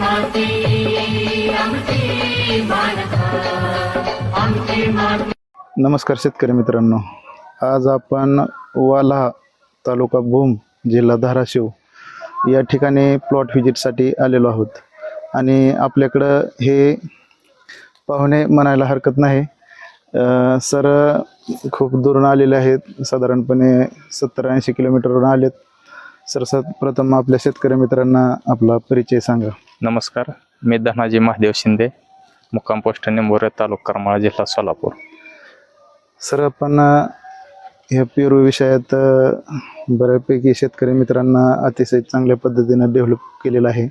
माती आमची आमची माती नमस्कार शेतकरी मित्रांनो. आज आपण वाल्हा तालुका भूम जिल्हा धाराशिव या ठिकाणी प्लॉट व्हिजिटसाठी आलेलो आहोत. आणि आपल्याकडं हे पाहुणे म्हणायला हरकत नाही. सर खूप दुरून आलेले आहेत. साधारणपणे सत्तर ऐंशी किलोमीटरवरून आलेत. सर प्रथम आपल्या शेतकरी मित्रांना आपला परिचय सांगा. नमस्कार मी धनाजी महादेव शिंदे मुक्काम पोस्ट निंबोरे तालुका करमाळा जिल्हा सोलापूर. सर आपण ह्या पेरू विषयात बऱ्यापैकी शेतकरी मित्रांना अतिशय चांगल्या पद्धतीनं डेव्हलप केलेलं आहे.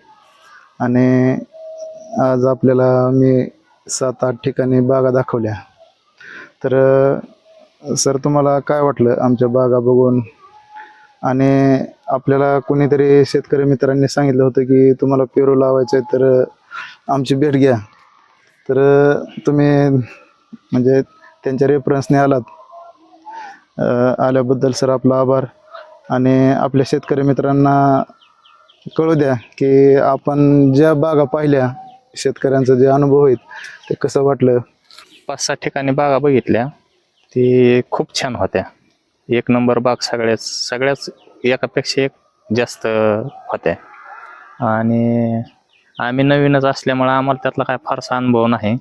आणि आज आपल्याला मी सात आठ ठिकाणी बागा दाखवल्या. तर सर तुम्हाला काय वाटलं आमच्या बागा बघून? आणि आपल्याला कोणीतरी शेतकरी मित्रांनी सांगितलं होतं की तुम्हाला पेरू लावायचं आहे तर आमची भेट घ्या. तर तुम्ही म्हणजे त्यांच्या रेफरन्सने आलात. आल्याबद्दल सर आपला आभार. आणि आपल्या शेतकरी मित्रांना कळू द्या की आपण ज्या बागा पाहिल्या शेतकऱ्यांचा जे अनुभव आहेत ते कसं वाटलं? पाच सात ठिकाणी बागा बघितल्या. ती खूप छान होत्या. एक नंबर बाग सगळ्याच सगळ्याच एकापेक्षा एक जास्त होत्या. आणि आम्ही नवीनच असल्यामुळे आम्हाला त्यातला काय फारसा अनुभव नाही.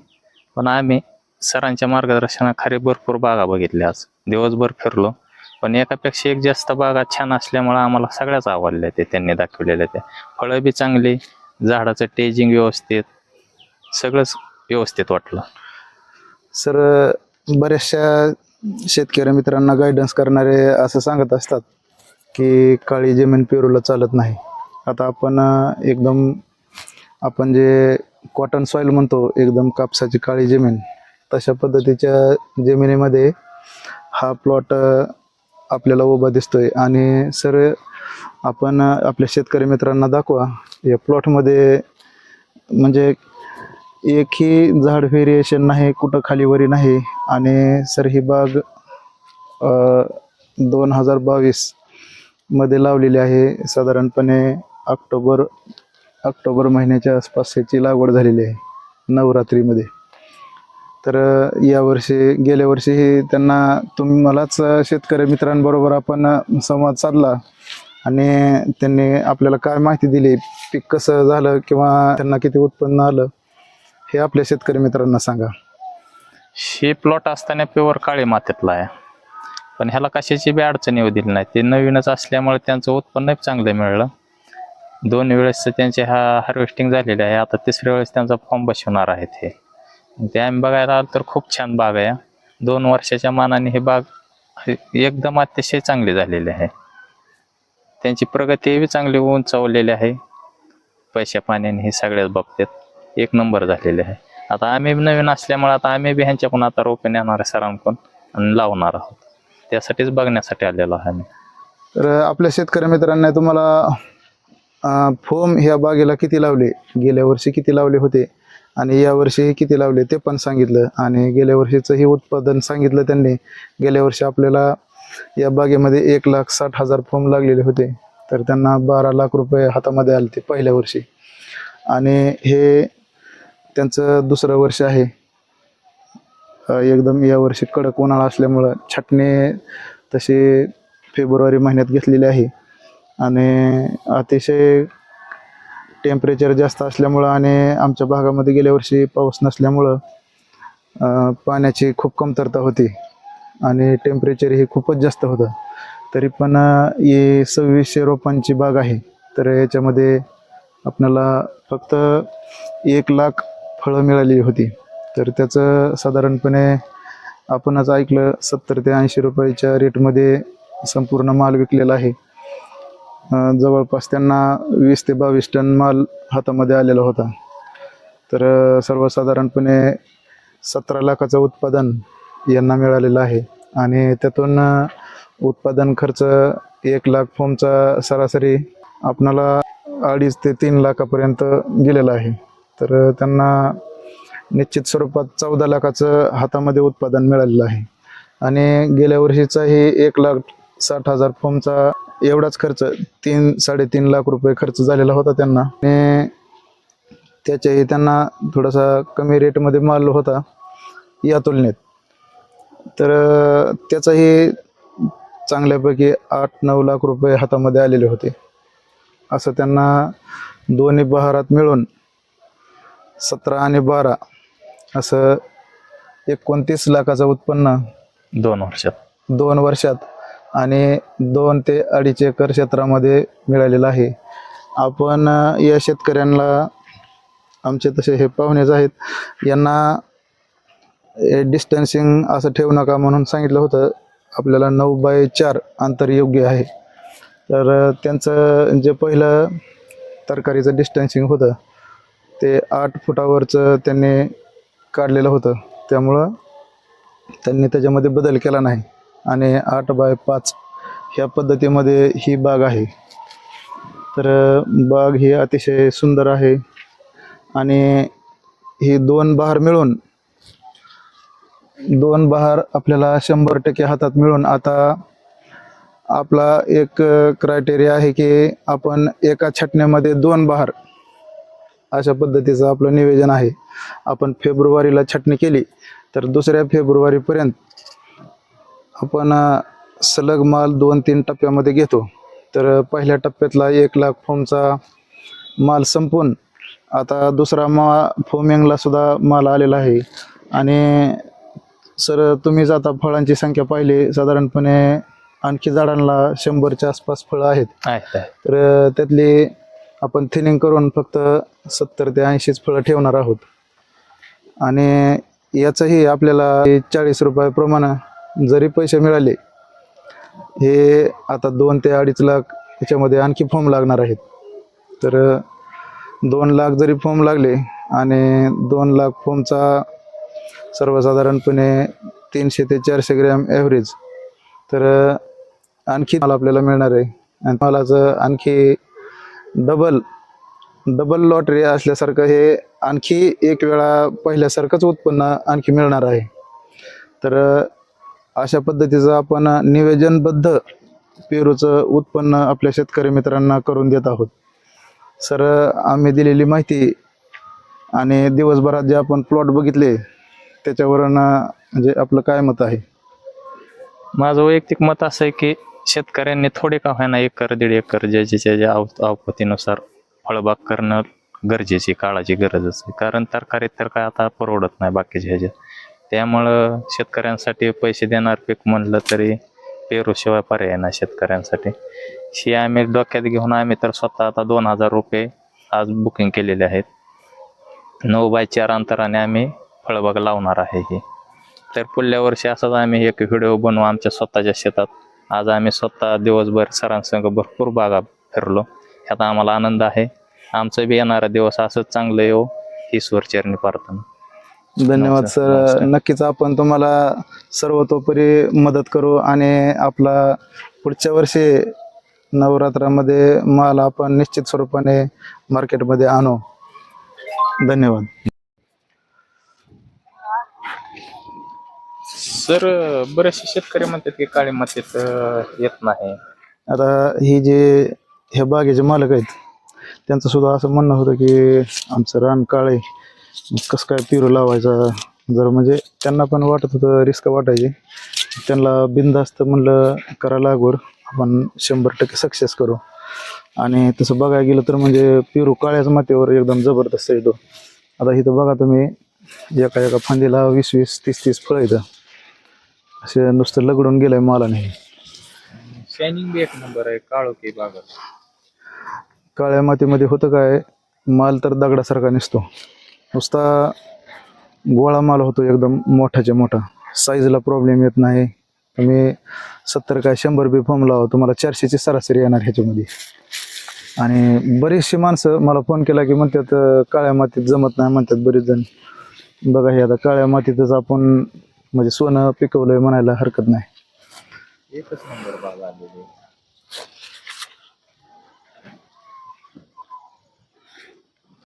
पण आम्ही सरांच्या मार्गदर्शनाखाली भरपूर बागा बघितल्या आज. दिवसभर फिरलो. पण एकापेक्षा एक जास्त बागा छान असल्यामुळे आम्हाला सगळ्याच आवडल्या ते त्यांनी दाखवलेल्या त्या. फळं बी चांगली झाडाचं टेजिंग व्यवस्थित सगळंच व्यवस्थित वाटलं. सर बऱ्याचशा शेतकरी मित्रांना गायडन्स करणारे असं सांगत असतात की काळी जमीन पेरूला चालत नाही. आता आपण एकदम आपण जे कॉटन सॉईल म्हणतो एकदम कापसाची काळी जमीन तशा पद्धतीच्या जमिनीमध्ये हा प्लॉट आपल्याला उभा दिसतोय. आणि सर आपण आपल्या शेतकरी मित्रांना दाखवा या प्लॉटमध्ये म्हणजे एकही झाड व्हेरिएशन नाही कुठं खालीवरी नाही. आणि सर ही बाग दोन हजार बावीसमध्ये लावलेली आहे. साधारणपणे ऑक्टोबर ऑक्टोबर महिन्याच्या आसपास याची लागवड झालेली आहे नवरात्रीमध्ये. तर यावर्षी गेल्या वर्षीही त्यांना तुम्ही मलाच शेतकरी मित्रांबरोबर आपण संवाद साधला. आणि त्यांनी आपल्याला काय माहिती दिली पीक कसं झालं किंवा त्यांना किती उत्पन्न आलं. हे आपल्या शेतकरी मित्रांना सांगा. हे प्लॉट असताना प्युअर काळी मातीतला आहे. पण ह्याला कशाची बी अडचण येऊ दिली नाही. ते नवीनच असल्यामुळे त्यांचं उत्पन्नही चांगलं मिळलं. दोन वेळेस त्यांचे हा हार्वेस्टिंग झालेले आहे. आता तिसऱ्या वेळेस त्यांचा फॉर्म बसवणार आहेत हे. ते आम्ही बघायला आलो तर खूप छान बाग आहे. दोन वर्षाच्या मानाने हे बाग एकदम अतिशय चांगली झालेली आहे. त्यांची प्रगती बी चांगली उंचावलेली आहे. पैशा पाण्याने हे सगळ्याच बाबतीत. एक नंबर झालेले आहे. आता आम्ही बी नवीन असल्यामुळे आता आम्ही बी ह्यांच्याकडून आता रोपे नेणार आहे सरांकडून आणि लावणार आहोत. त्यासाठीच बघण्यासाठी आलेलो आहे आम्ही. तर आपल्या शेतकरी मित्रांना तुम्हाला फोम ह्या बागेला किती लावले? गेल्या वर्षी किती लावले होते? आणि या वर्षी किती लावले ते पण सांगितलं. आणि गेल्या वर्षीचंही उत्पादन सांगितलं त्यांनी. गेल्या वर्षी आपल्याला या बागेमध्ये एक लाख साठ हजार फोम लागलेले होते. तर त्यांना बारा लाख रुपये हातामध्ये आले ते पहिल्या वर्षी. आणि हे त्यांचं दुसरं वर्ष आहे. एकदम या वर्षी कडक उन्हाळा असल्यामुळं छाटणी तशी फेब्रुवारी महिन्यात घेतलेली आहे. आणि अतिशय टेम्परेचर जास्त असल्यामुळं आणि आमच्या भागामध्ये गेल्या वर्षी पाऊस नसल्यामुळं पाण्याची खूप कमतरता होती आणि टेम्परेचर हे खूपच जास्त होतं. तरी पण ही सव्वीसशे रोपांची बाग आहे. तर याच्यामध्ये आपल्याला फक्त एक लाख फळं मिळाली होती. तर त्याचं साधारणपणे आपणच ऐकलं सत्तर ते ऐंशी रुपयाच्या रेटमध्ये संपूर्ण माल विकलेला आहे. जवळपास त्यांना वीस ते बावीस टन माल हातामध्ये आलेला होता. तर सर्वसाधारणपणे सतरा लाखाचं उत्पादन यांना मिळालेलं आहे. आणि त्यातून उत्पादन खर्च एक लाख फोमचा सरासरी आपणाला अडीच ते तीन लाखापर्यंत गेलेला आहे. तर त्यांना निश्चित स्वरूपात चौदा लाखाचं हातामध्ये उत्पादन मिळालेलं आहे. आणि गेल्या वर्षीचाही एक लाख साठ हजार फॉर्मचा एवढाच खर्च तीन साडेतीन लाख रुपये खर्च झालेला होता त्यांना. आणि त्याच्याही त्यांना थोडासा कमी रेटमध्ये माल होता या तुलनेत. तर त्याचाही चांगल्यापैकी आठ नऊ लाख रुपये हातामध्ये आलेले होते. असं त्यांना दोन्ही बहारात मिळून सतरा आणि बारा. असं एकोणतीस लाखाचं उत्पन्न दोन वर्षात. दोन वर्षात. आणि दोन ते अडीच एकर क्षेत्रामध्ये मिळालेलं आहे. आपण अ, या शेतकऱ्यांना आमचे तसे हे पाहुणेच आहेत. यांना डिस्टन्सिंग असं ठेवू नका म्हणून सांगितलं होतं. आपल्याला नऊ बाय चार अंतर योग्य आहे. तर अ, त्यांचं जे पहिलं तरकारीचं डिस्टन्सिंग होतं ते आठ फुटावरचं त्यांनी काढलेलं होतं. त्यामुळं त्यांनी त्याच्यामध्ये बदल केला नाही. आणि आठ बाय पाच ह्या पद्धतीमध्ये ही बाग आहे. तर बाग ही अतिशय सुंदर आहे. आणि ही दोन बहार मिळून दोन बहार आपल्याला शंभर टक्के हातात मिळून आता आपला एक क्रायटेरिया आहे की आपण एका छटण्यामध्ये दोन बहार अशा पद्धतीचं आपलं नियोजन आहे. आपण फेब्रुवारीला छटणी केली तर दुसऱ्या फेब्रुवारीपर्यंत आपण सलग माल दोन तीन टप्प्यामध्ये घेतो. तर पहिल्या टप्प्यातला एक लाख फॉर्मचा माल संपून आता दुसरा मा फोमिंगला सुद्धा माल आलेला आहे. आणि सर तुम्हीच आता फळांची संख्या पाहिली साधारणपणे आणखी झाडांना शंभरच्या आसपास फळं आहेत. तर त्यातली आपण थिनिंग करून फक्त सत्तर ते ऐंशीच फळं ठेवणार आहोत. आणि याचंही आपल्याला चाळीस रुपयाप्रमाणे जरी पैसे मिळाले हे आता दोन ते अडीच लाख याच्यामध्ये आणखी फॉर्म लागणार आहेत. तर दोन लाख जरी फॉर्म लागले आणि दोन लाख फॉर्मचा सर्वसाधारणपणे तीनशे ते चारशे ग्रॅम ॲव्हरेज तर आणखी माल आपल्याला मिळणार आहे. आणि मालाचं आणखी डबल डबल लॉटरी असल्यासारखं हे आणखी एक वेळा पहिल्यासारखंच उत्पन्न आणखी मिळणार आहे. तर अशा पद्धतीचं आपण नियोजनबद्ध पेरूचं उत्पन्न आपल्या शेतकरी मित्रांना करून देत आहोत. सर आम्ही दिलेली माहिती आणि दिवसभरात जे आपण प्लॉट बघितले त्याच्यावरून म्हणजे आपलं काय मत आहे? माझं वैयक्तिक मत असं आहे की शेतकऱ्यांनी थोडे का होईना एकर दीड एकर ज्याच्या ज्या अव अवपतीनुसार फळबाग करणं गरजेची काळाची गरजच आहे कारण तरकारीत तर काय आता परवडत नाही बाकीच्या ह्याच्यात. त्यामुळं शेतकऱ्यांसाठी पैसे देणार पीक म्हणलं तरी पेरूशिवाय पर्याय नाही शेतकऱ्यांसाठी. ही आम्ही डोक्यात घेऊन आम्ही तर स्वतः आता दोन हजार रुपये आज बुकिंग केलेले आहेत. नऊ बाय चार अंतराने आम्ही फळबाग लावणार आहे ही. तर पुढल्या वर्षी असंच आम्ही एक व्हिडिओ बनवू आमच्या स्वतःच्या शेतात. आज आम्ही स्वतः दिवसभर सरांसंग भरपूर बागा फिरलो. ह्यात आम्हाला आनंद आहे. आमचं बी येणारा दिवस असंच चांगलं येऊ ईश्वर चरणी प्रार्थना. धन्यवाद सर. नक्कीच आपण तुम्हाला सर्वतोपरी मदत करू आणि आपला पुढच्या वर्षी नवरात्रामध्ये माल आपण निश्चित स्वरूपाने मार्केटमध्ये आणू. धन्यवाद. सर बरेचसे शेतकरी म्हणतात की काळी मातीत अं, येत नाही. आता ही जे ह्या बागेचे मालक आहेत त्यांचं सुद्धा असं म्हणणं होतं की आमचं रान काळे कसं काय पिरू लावायचा? जर म्हणजे त्यांना पण वाटत होतं रिस्क वाटायची. त्यांना बिनधास्त म्हणलं करा लागवड आपण शंभर टक्के सक्सेस करू. आणि तसं बघायला गेलं तर म्हणजे पिरू काळ्याच मातीवर एकदम जबरदस्त येतो. आता इथं बघा तुम्ही एका एका फांदीला वीस वीस तीस तीस फळं येतं असे नुसतं लगडून गेलंय मला नाही शायनिंग बी एक नंबर आहे काळो की बागात काळ्या मातीमध्ये होतं काय माल तर दगडासारखा निसतो. नुसता गोळा माल होतो एकदम मोठाच्या मोठा. साईजला प्रॉब्लेम येत नाही. तुम्ही सत्तर काय शंभर बी फॉर्म लावा तुम्हाला चारशेची सरासरी येणार ह्याच्यामध्ये. आणि बरीचशी माणसं मला फोन केला की म्हणतात काळ्या मातीत जमत नाही म्हणतात बरेच जण बघा हे आता काळ्या मातीतच आपण म्हणजे सोनं पिकवलंय म्हणायला हरकत नाही. एकच नंबर बाग आलेली.